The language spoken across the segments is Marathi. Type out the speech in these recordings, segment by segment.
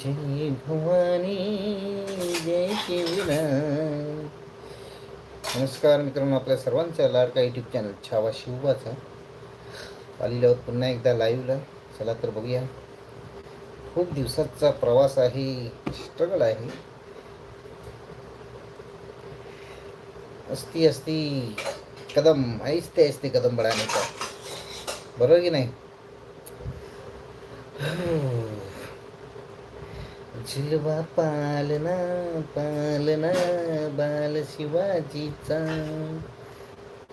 जय भवानी जय शिवराय. नमस्कार मित्रांनो आपल्या सर्वांचा लाडका युट्यूब चॅनल छावा शिवबाचा. आलेलो आहोत पुन्हा एकदा लाईव्हला चला तर बघूया. खूप दिवसाचा प्रवास आहे स्ट्रगल आहे. असती असती कदम ऐसते ऐसते कदम बढाण्याचा बरोबर की नाही? झिलवा पालना पालना बाल शिवाजीचा.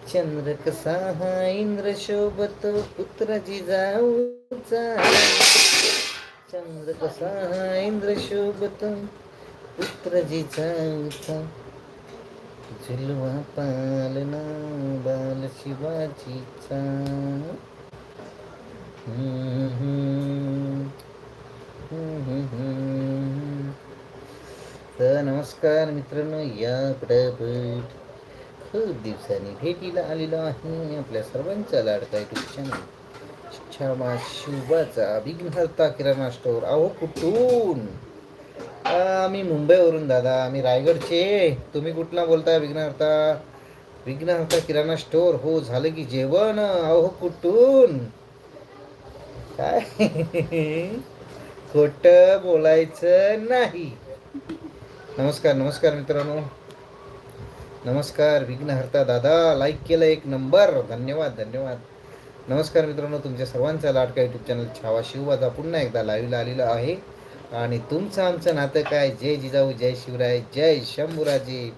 चंद्र कसा हा इंद्र शोभत पुत्र जिजाऊचा चंद्र कसा हा इंद्र शोभत पुत्र जिजाऊचा झिलवा पालना बाल शिवाजीचा. हम्म. तर नमस्कार मित्रांनो या भेट खूप दिवसांनी भेटीला आलेलो आहे आपल्या सर्वांचा लाडका युट्यूब चॅनल क्षमा शिवाचा विघ्नहर्ता किराणा स्टोर अहो कुठून? आम्ही मुंबईवरून दादा. आम्ही रायगडचे. तुम्ही कुठला बोलताय विघ्नहर्ता विघ्नहर्ता किराणा स्टोर हो झालं की जेवण. अहो कुठून? काय? खोट बोलायचं नाही. नमस्कार नमस्कार मित्रांनो. नमस्कार विघ्नहर्ता दादा. लाईक केलं एक नंबर धन्यवाद धन्यवाद. नमस्कार मित्रांनो तुमच्या सर्वांचा लाडका यूट्यूब चॅनल छावा शिवबाजा पुन्हा एकदा लाईव्हला आलेलो आहे. आणि तुमचं आमचं नातं काय? जय जिजाऊ जय शिवराय जय शंभूराजे.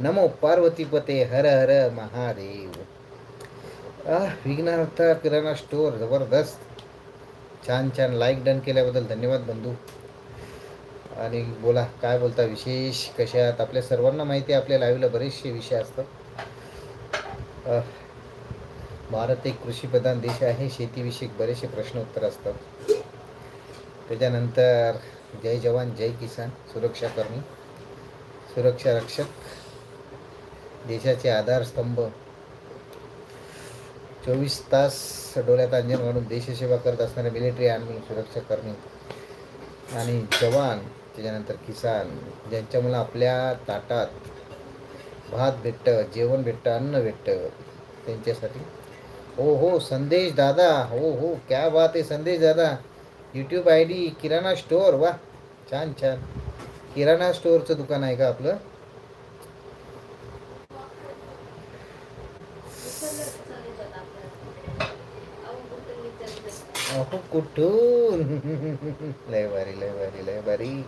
नमो पार्वतीपते हर हर महादेव. आह विघ्नहर्ता किराणा स्टोअर जबरदस्त. छान छान लाईक डन केल्याबद्दल धन्यवाद बंधू. आणि बोला काय बोलता विशेष कशा आहात? आपल्या सर्वांना माहिती आहे आपल्या लाईव्हला बरेचसे विषय असतात. भारत एक कृषीप्रधान देश आहे शेतीविषयक बरेचसे प्रश्न उत्तर असतात. त्याच्यानंतर जय जवान जय किसान सुरक्षाकर्मी सुरक्षा रक्षक देशाचे आधारस्तंभ चोवीस तास डोळ्यात अंजन घालून देशसेवा करत असणारे मिलिटरी आर्मी सुरक्षा कर्मी आणि जवान त्याच्यानंतर किसान ज्यांच्यामुळं आपल्या ताटात भात भेटतं जेवण भेटतं अन्न भेटतं त्यांच्यासाठी. हो हो संदेश दादा हो हो क्या बात आहे संदेश दादा. YouTube I D kirana store वा छान छान. किराणा स्टोअरचं दुकान आहे का आपलं? अहो कुठून? लय भारी लय भारी लय भारी.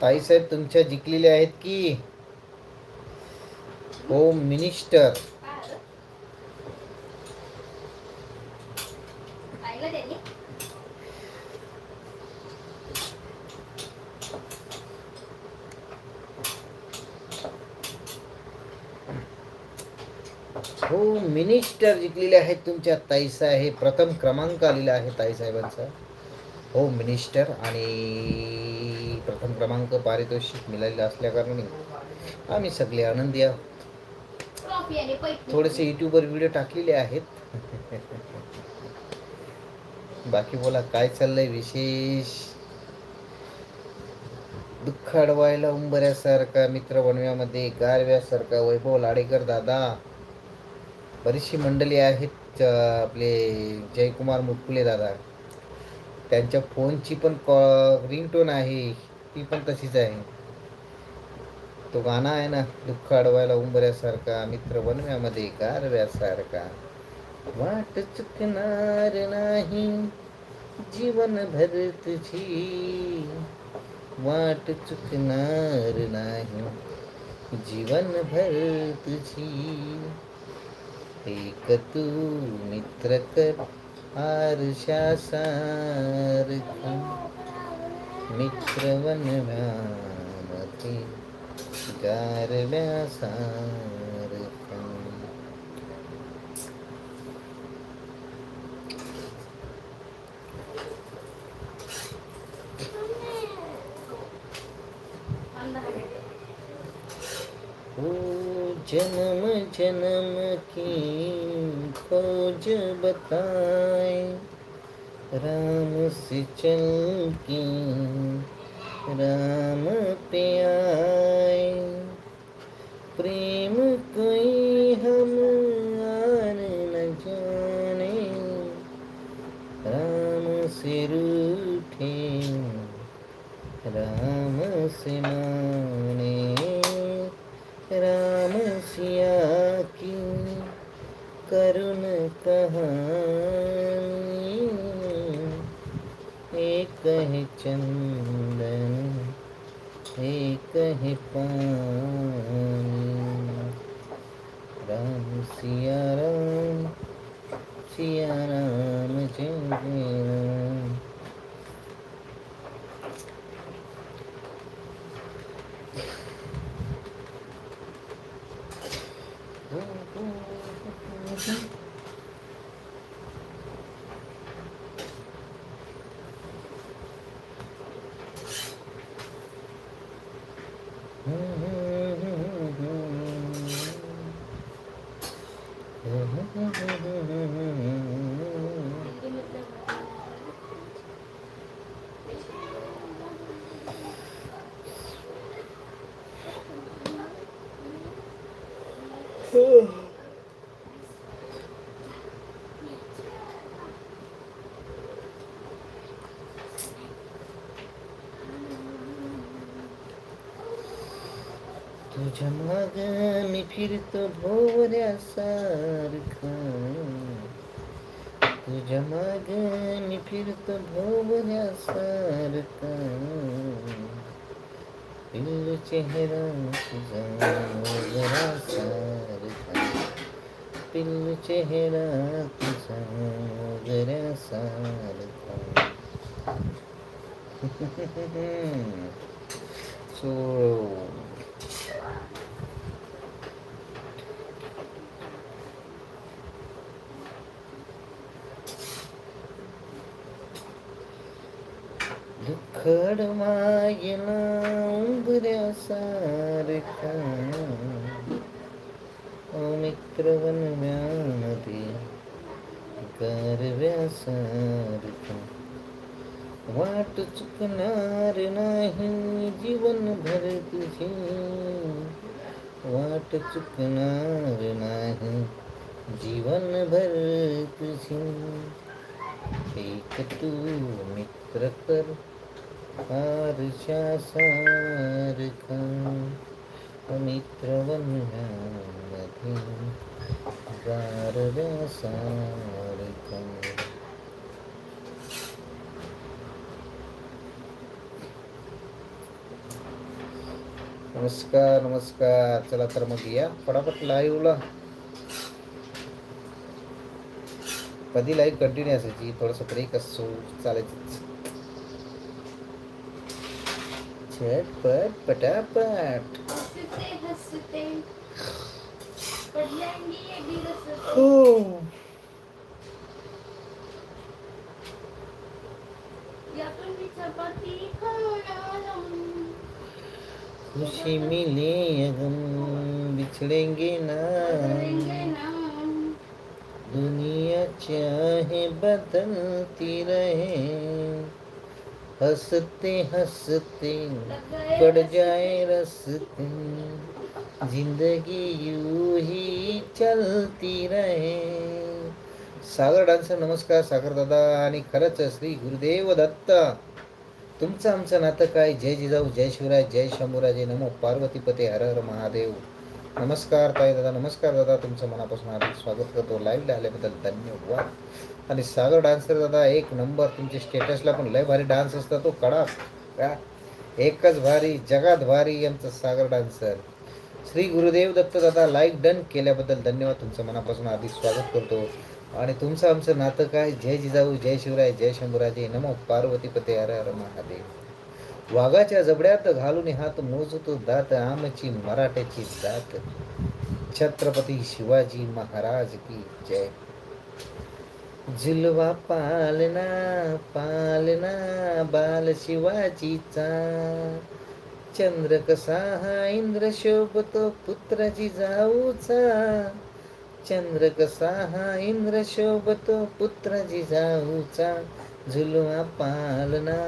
ताईसाहेब तुमच्या जिंकलेल्या आहेत की? होम मिनिस्टर मिनिस्टर जिंकलेले आहेत तुमच्या ताईसाहेब. प्रथम क्रमांक आलेला आहे ताईसाहेबांचा. हो मिनिस्टर आणि प्रथम क्रमांक पारितोषिक मिळालेला असल्याकारणाने आम्ही सगळे आनंदी आहोत. थोडेसे युट्यूबवर व्हिडिओ टाकलेले आहेत. बाकी बोला काय चाललंय विशेष? दुःख अडवायला उंबऱ्यासारखा मित्र बनव्यामध्ये गारव्यासारखा वैभव लाडेकर दादा. बरीचशी मंडळी आहेत आपले जयकुमार मुटकुले दादा. त्यांच्या फोनची पण कॉ रिंगटोन आहे ती पण तशीच आहे. तो गाणं आहे ना दुःख अडवायला उंबऱ्यासारखा मित्र बनव्यामध्ये गारव्यासारखा. वाट चुकणार नाही जीवनभर तुझी. वाट चुकणार नाही जीवनभर तुझी. एक तू मित्र कर आरशा सारखा मित्र गारव्या गारव्यासारखा ओ जन्म जन्म की खोज बताए। राम से चल के राम पे आए। प्रेम कोई हम आन न जाने। राम से रूठे राम से मान करुण कहानी। एक है चंदन एक है पानी। राम सिया राम सिया राम जय राम। तुझ्या माग मी फिरतो भोवऱ्यासारखा तुझ्या माग मी फिरतो भोवऱ्यासारखा पिल्लू चेहरा तुझा पिल्लू चेहरा तुझा मोगऱ्यासारखा सो दुखड मायला उंबऱ्यासारखा सारखा. मित्र वनव्यामध्ये गारव्यासारखा वाट चुकणार नाही जीवन भर तुझी. वाट चुकणार नाही जीवन भर तुझी. एक तू मित्र कर फारशा सारखा. मित्र गारदसारिकम् नमस्कार नमस्कार. चला तर मग या. फटाफट लाईव्हला कधी लाईव्ह कंटिन्यू असायची? थोडस ब्रेक असतो चालायचं. झटपट पटापट. हसते हसते पडल्यांगी एडी रसते हो यातून मी चपाती खाणार खुशी मिले अगम बिछड़ेंगे ना। बदलेंगे ना दुनिया चाहे बदलती रहे हंसते हंसते पड़ जाए रस्ते। जिंदगी यू ही चलती रहे. सागर डान्सर नमस्कार सागर दादा आणि खरंच श्री गुरुदेव दत्त. तुमचं आमचं नातं काय? जय जिजाऊ जय शिवराय जय शंभूराजे नमो पार्वतीपते हर हर महादेव. नमस्कार ताई दादा नमस्कार दादा. तुमचं मनापासून आधी स्वागत करतो. लाईव्हला आल्याबद्दल धन्यवाद. आणि सागर डान्सर दादा एक नंबर. तुमच्या स्टेटसला पण लय भारी डान्स असतो तो. कडा का? एकच भारी जगात भारी आमचं सागर डान्सर. श्री गुरुदेव दत्त दादा लाईक डन केल्याबद्दल धन्यवाद. तुमचं मनापासून आधी स्वागत करतो. आणि तुमचं आमचं नातं काय? जय जिजाऊ जय शिवराय जय शंभूराजे. नमो पार्वती पते हर हर महादेव. वाघाच्या जबड्यात घालून हात मोजतो दात आमची मराठ्याची जात. छत्रपती शिवाजी महाराज की जय. झुलवा पालना पालना बाल शिवाजीचा. चंद्र कसा हा? इंद्र शोभतो पुत्राची जाऊचा चंद्र कसा हा? इंद्र शोभतो पुत्राची जाऊचा झुलवा पालना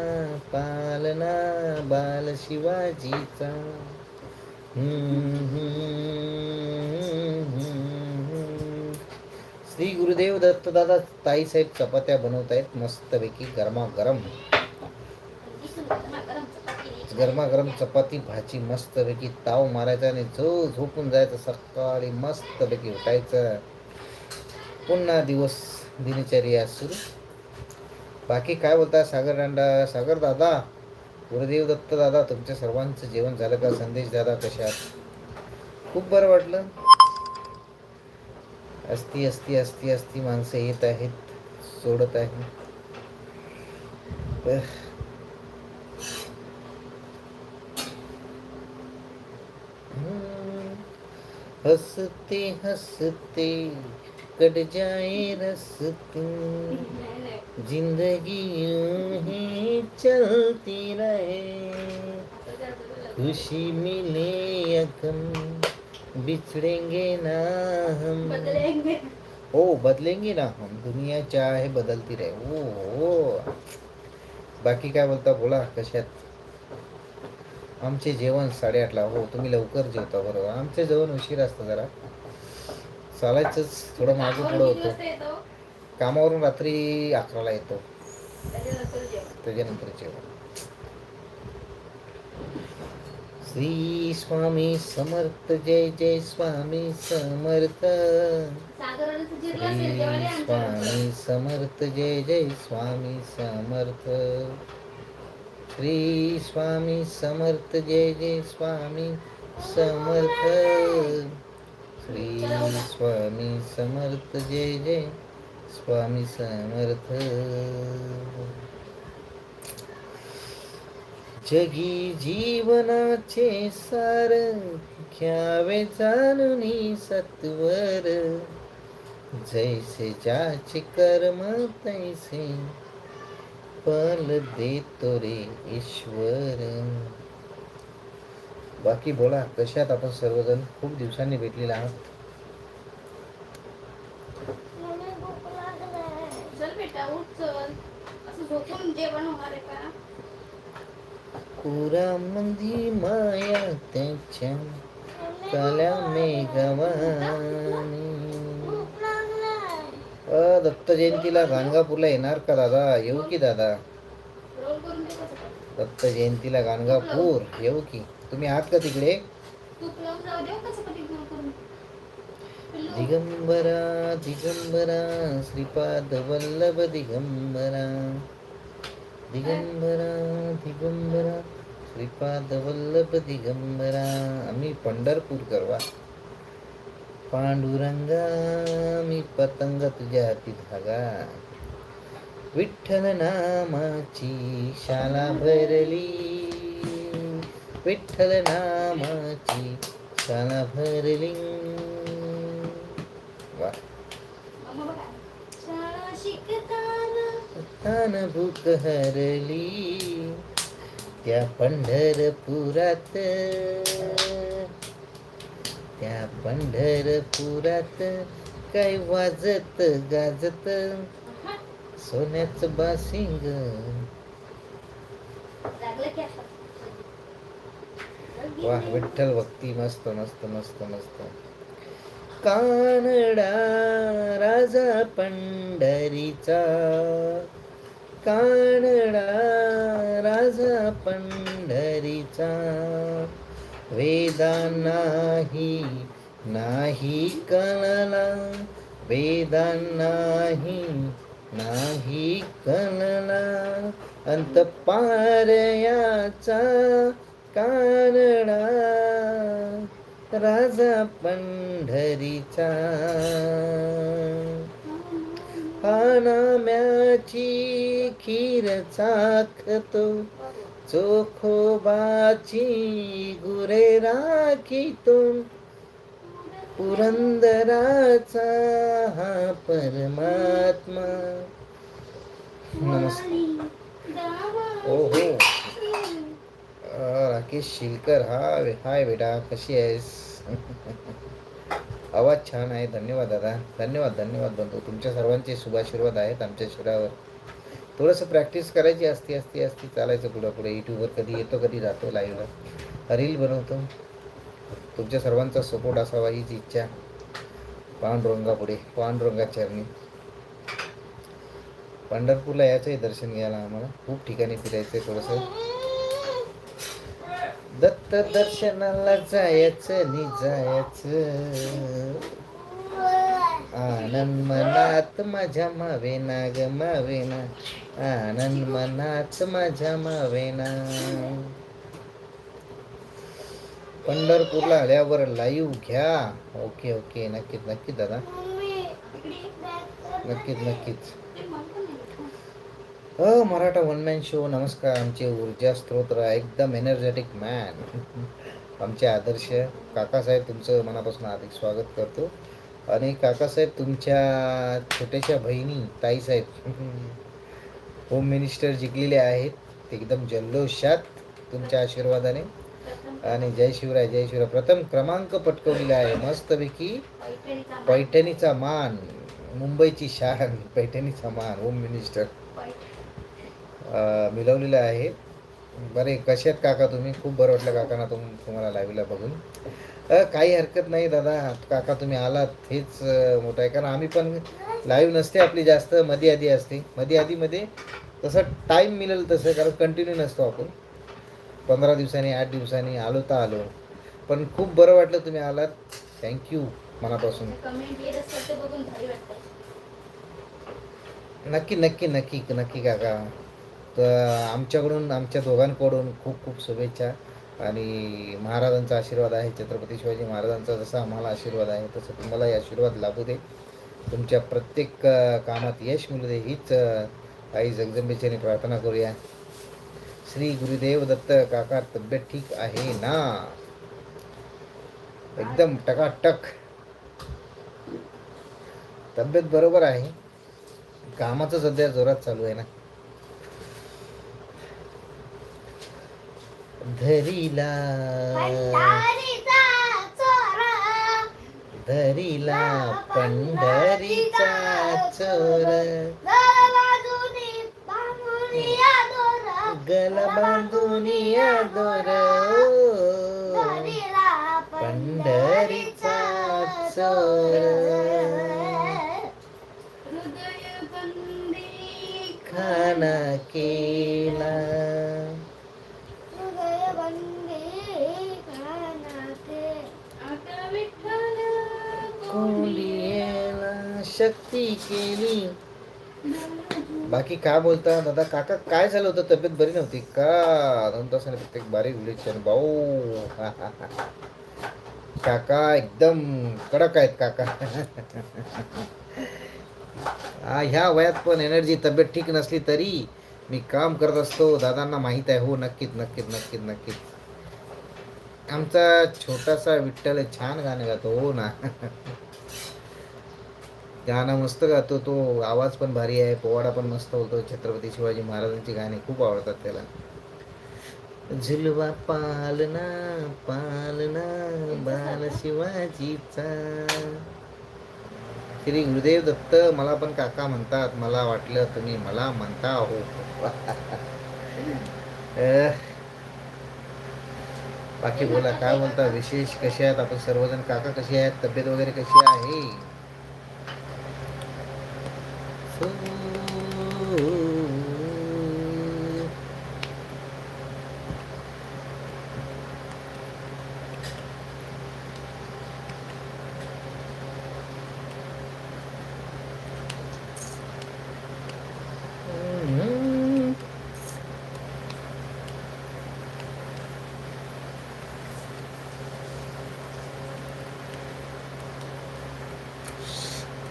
पालना बाल शिवाजीचा श्री गुरुदेव दत्त दादा ताईसाहेब चपात्या बनवत आहेत मस्तपैकी गरमागरम. गरमागरम चपाती भाजी मस्तपैकी ताव मारायचा आणि जो झोपून जायचं. सकाळी मस्तपैकी उठायचं. पुन्हा दिवस दिनचर्या सुरू. बाकी काय बोलता सागर दांडा? सागर दादा गुरुदेव दत्त दादा तुमच्या सर्वांचं जेवण झालं का? संदेश दादा कशात खूप बरं वाटलं. असती असती असती असती माणसं येत आहेत सोडत आहेत. हंसते हंसते कट जाए रस्ते। जिंदगी यूं ही चलती रहे। खुशी मिले या गम बिछड़ेंगे ना हम। बदलेंगे। हो बदलेंगे ना हम। दुनिया चाहे बदलती रहे। ओ हो बाकी काय बोलता? बोला कशात? आमचे जेवण साडेआठला. हो तुम्ही लवकर जेवता बरोबर. आमचे जेवण उशीर असतं जरा. चालायचंच थोडं मागं पुढं होतं? कामावरून रात्री अकराला येतो. त्याच्यानंतर जेवण. श्री स्वामी समर्थ जय जय स्वामी समर्थ. श्री. स्वामी समर्थ जय जय स्वामी समर्थ. श्री स्वामी समर्थ जय जय स्वामी समर्थ। श्री स्वामी समर्थ जय जय स्वामी समर्थ। जगी जीवनाचे सार घ्यावे जाणून सत्वर। जैसे ज्याचे कर्म तैसे फल देतो रे ईश्वर. बाकी बोला कशात आपण सर्वजण? खूप दिवसांनी भेटलेला आहात. चल बेटा उठ चल. असं झोपून जेवण होणार आहे का? पुरा मंदी माया त्याच्या. काल्या मेघवानी अ दत्त जयंतीला गाणगापूरला येणार का दादा? येऊ की दादा? दत्त जयंतीला गाणगापूर येऊ की. तुम्ही आहात का तिकडे? दिगंबरा दिगंबरा श्रीपाद वल्लभ दिगंबरा. दिगंबरा दिगंबरा श्रीपाद वल्लभ दिगंबरा. आम्ही पंढरपूर करवा पांडुरंगा मी पतंग तुझ्या हाती धागा. विठ्ठल नामाची शाला भरली. विठ्ठल नामाची शाला भरली. वा तान भूक हरली. त्या पंढरपुरात त्या पंढरपुरात काय वाजत गाजत? सोन्याचं बासिंग. वा विठ्ठल भक्ती. मस्त मस्त मस्त मस्त. कानडा राजा पंढरीचा. कानडा राजा पंढरीचा. वेदा नाही नाही कळला वेदा नाही नाही कणला अंत पारयाचा कानडा राजा पंढरीचा. पानाम्याची खीर चाखतो. चोखोबाची गुरे राखीतो. पुरंदराचा हा परमात्मा. नमस्कार ओ हो राकेश शिलकर हा हाय बेटा कशी आहेस? आवाज छान आहे. धन्यवाद दादा. धन्यवाद धन्यवाद बंधू. तुमच्या सर्वांचे शुभाशीर्वाद आहेत आमच्या शिरावर थोडंसं प्रॅक्टिस करायची असती असती असती चालायचं पुढं पुढे यूट्यूबवर कधी येतो कधी जातो लाईव्हला रील बनवतो. तुमच्या सर्वांचा सपोर्ट असावा हीच इच्छा. पांडुरंगा पुढे. पांडुरंगा चरणी. पंढरपूरला यायचंय दर्शन घ्यायला आम्हाला. खूप ठिकाणी फिरायचं आहे थोडंसं. दत्त दर्शनाला जायचं नि जायचं. आनंद मनात माझ्या मावेना ग मावेना. आनंद मनात माझ्या मावेना. पंढरपूरला आल्यावर लाईव्ह घ्या. ओके ओके नक्कीच नक्कीच दादा. नक्कीच नक्कीच. A Maratha one man show नमस्कार आमचे ऊर्जा स्त्रोत एकदम एनर्जेटिक मॅन आमचे आदर्श काकासाहेब तुमचं मनापासून हार्दिक स्वागत करतो. आणि काकासाहेब तुमच्या छोट्याशा बहिणी ताईसाहेब होम मिनिस्टर जिंकलेले आहेत. एकदम जल्लोषात तुमच्या आशीर्वादाने. आणि जय शिवराय जय शिवराय. प्रथम क्रमांक पटकवलेला आहे. मस्तपैकी पैठणीचा मान मुंबईची शान पैठणीचा मान होम मिनिस्टर मिळवलेलं आहे. बरे कसे आहेत काका तुम्ही? खूप बरं वाटलं काकांना तुम तुम्हाला लाईव्हला बघून. काही हरकत नाही दादा. काका तुम्ही आलात हेच मोठं आहे. कारण आम्ही पण लाईव्ह नसते आपली जास्त मध्ये आधी असते. मध्ये आधीमध्ये तसं टाईम मिळेल तसं कारण कंटिन्यू नसतो आपण. पंधरा दिवसांनी आठ दिवसांनी आलो तर आलो. पण खूप बरं वाटलं तुम्ही आलात. थँक्यू मनापासून. नक्की नक्की नक्की नक्की काका. तर आमच्याकडून आमच्या दोघांकडून खूप खूप शुभेच्छा. आणि महाराजांचा आशीर्वाद आहे. छत्रपती शिवाजी महाराजांचा जसा आम्हाला आशीर्वाद आहे तसं तुम्हालाही आशीर्वाद लाभू दे. तुमच्या प्रत्येक कामात यश मिळू दे. हीच आई जगदंबेच्याने प्रार्थना करूया. श्री गुरुदेव दत्त काका तब्येत ठीक आहे ना? एकदम टकाटक. तब्येत बरोबर आहे. कामाचं सध्या जोरात चालू आहे ना? धरीला. धरीला पंढरीचा चोर. गल बांधून दोर. केली. बाकी काय बोलता? दादा काका काय झालं होतं? तब्येत बरी नव्हती का? दोन तासाने प्रत्येक बारीक विलेक्शन भाऊ. काका एकदम कडक आहेत काका. हा, ह्या वयात पण एनर्जी तब्येत ठीक नसली तरी मी काम करत असतो. दादांना माहीत आहे. हो नक्कीच नक्कीच नक्कीच नक्कीच. आमचा छोटासा विठ्ठल छान गाणं गातो हो ना. गाणं मस्त गातो तो आवाज पण भारी आहे पोवाडा पण मस्त होतो. छत्रपती शिवाजी महाराजांची गाणी खूप आवडतात त्याला. झुलवा पालना पालना बाल शिवाजीचा. श्री गुरुदेव दत्त मला पण काका म्हणतात मला वाटलं तुम्ही मला म्हणता हो. बाकी बोला काय बोलता? विशेष कसे आहेत? आपण सर्वजण काका कसे आहेत? तब्येत वगैरे कशी आहे? हम्म.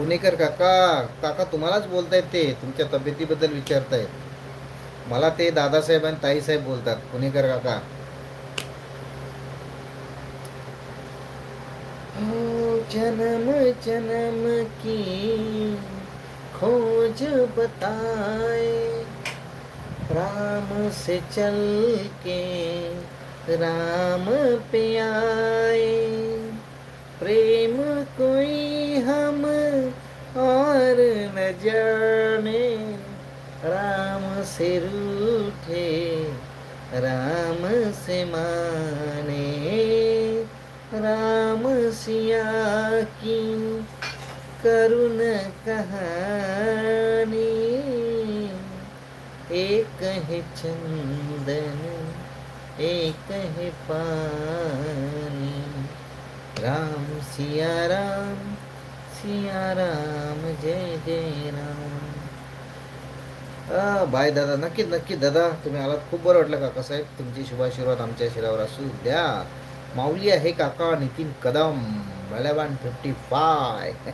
पुणेकर काका काका तुम्हालाच बोलतायत ते, तुमच्या तब्येतीबद्दल विचारतायत. मला ते दादासाहेब आणि ताईसाहेब बोलतात, पुणेकर काका. जन्म जन्म की खोज बताए, राम से चल के राम पे आए। प्रेम कोई हम और न जाने राम से रूठे राम से माने राम सिया की करुण कहानी। एक है चंदन एक है पानी राम सिया राम सिया राम जय जय राम. बाय दादा नक्की नक्की दादा तुम्ही आलात. खूप बरं वाटलं काका साहेब. तुमची शुभाशीर्वाद आमच्या शिरावर असू द्या. माऊली आहे काका Nitin Kadam eleven fifty five नक्की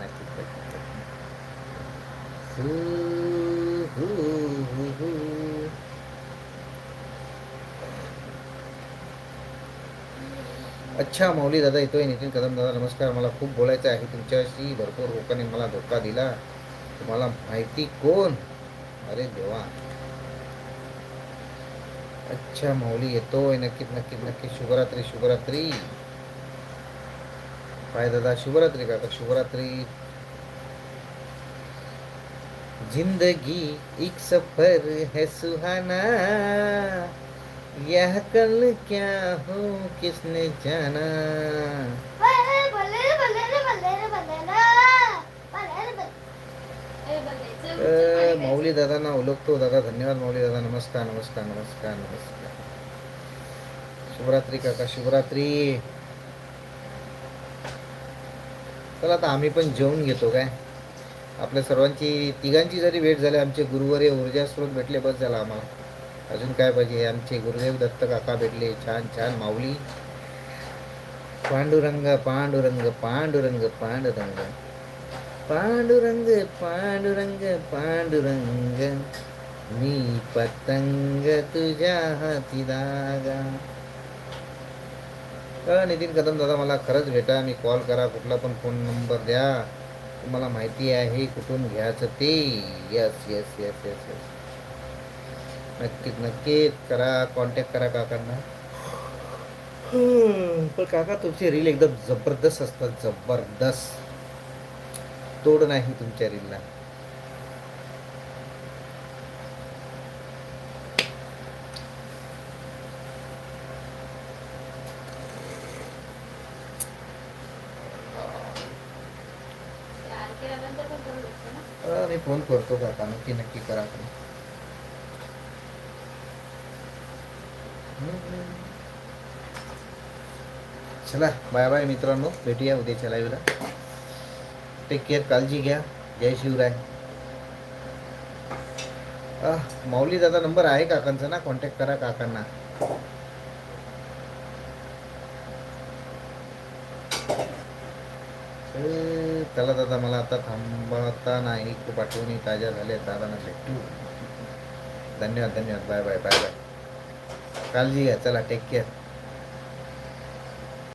नक्की. हु, हु, हु, हु. अच्छा माऊली दादा येतोय नितीन कदम दादा नमस्कार. मला खूप बोलायचं आहे तुमच्याशी. भरपूर लोकांनी मला धोका दिला. तुम्हाला माहिती कोण? अरे देवा. अच्छा माऊली येतोय. नक्कीच नक्कीच नक्की शुभरात्री शुभरात्री. काय दादा शुभरात्री काका शुभरात्री. जिंदगी एक सफर है सुहाना. यह कल क्या हो किसने जाना? माऊली दादांना ओळखतो दादा धन्यवाद माऊली दादा नमस्कार नमस्कार नमस्कार नमस्कार। शुभरात्री काका शुभरात्री। चला आता आम्ही पण जेवून घेतो काय? आपल्या सर्वांची तिघांची जरी भेट झाली आमचे गुरुवारी ऊर्जा स्रोत भेटले बस झाला आम्हाला. अजून काय पाहिजे? आमचे गुरुदेव दत्त काका भेटले. छान छान. माऊली. पांडुरंग पांडुरंग पांडुरंग पांडुरंग. पांडुरंग पांडुरंग पांडुरंग. मी पतंग तुझ्या हाती दागा अ, नितीन कदम दादा मला खरंच भेटा. मी कॉल करा. कुठला पण फोन नंबर द्या. तुम्हाला माहिती आहे कुठून घ्यायचं ते. Yes yes yes yes yes नक्कीच नक्कीच. करा कॉन्टॅक्ट करा काकांना. पण काका तुमचे रील एकदम जबरदस्त असतात जबरदस्त. तोड नाही तुमच्या रीलला मी फोन करतो काका. नक्की नक्की करा तुम्ही. चला बाय बाय मित्रांनो. भेटूया उद्याच्या लाईव्हला टेक केअर काळजी घ्या. जय शिवराय. अ, माऊली दादा नंबर आहे काकांचा ना? कॉन्टॅक्ट करा काकांना. चला दादा मला आता थांबता नाही. खूप आठवणी ताज्या झाल्या दादांना भेटू. धन्यवाद धन्यवाद. Bye bye bye bye. काळजी घ्या चला टेक केअर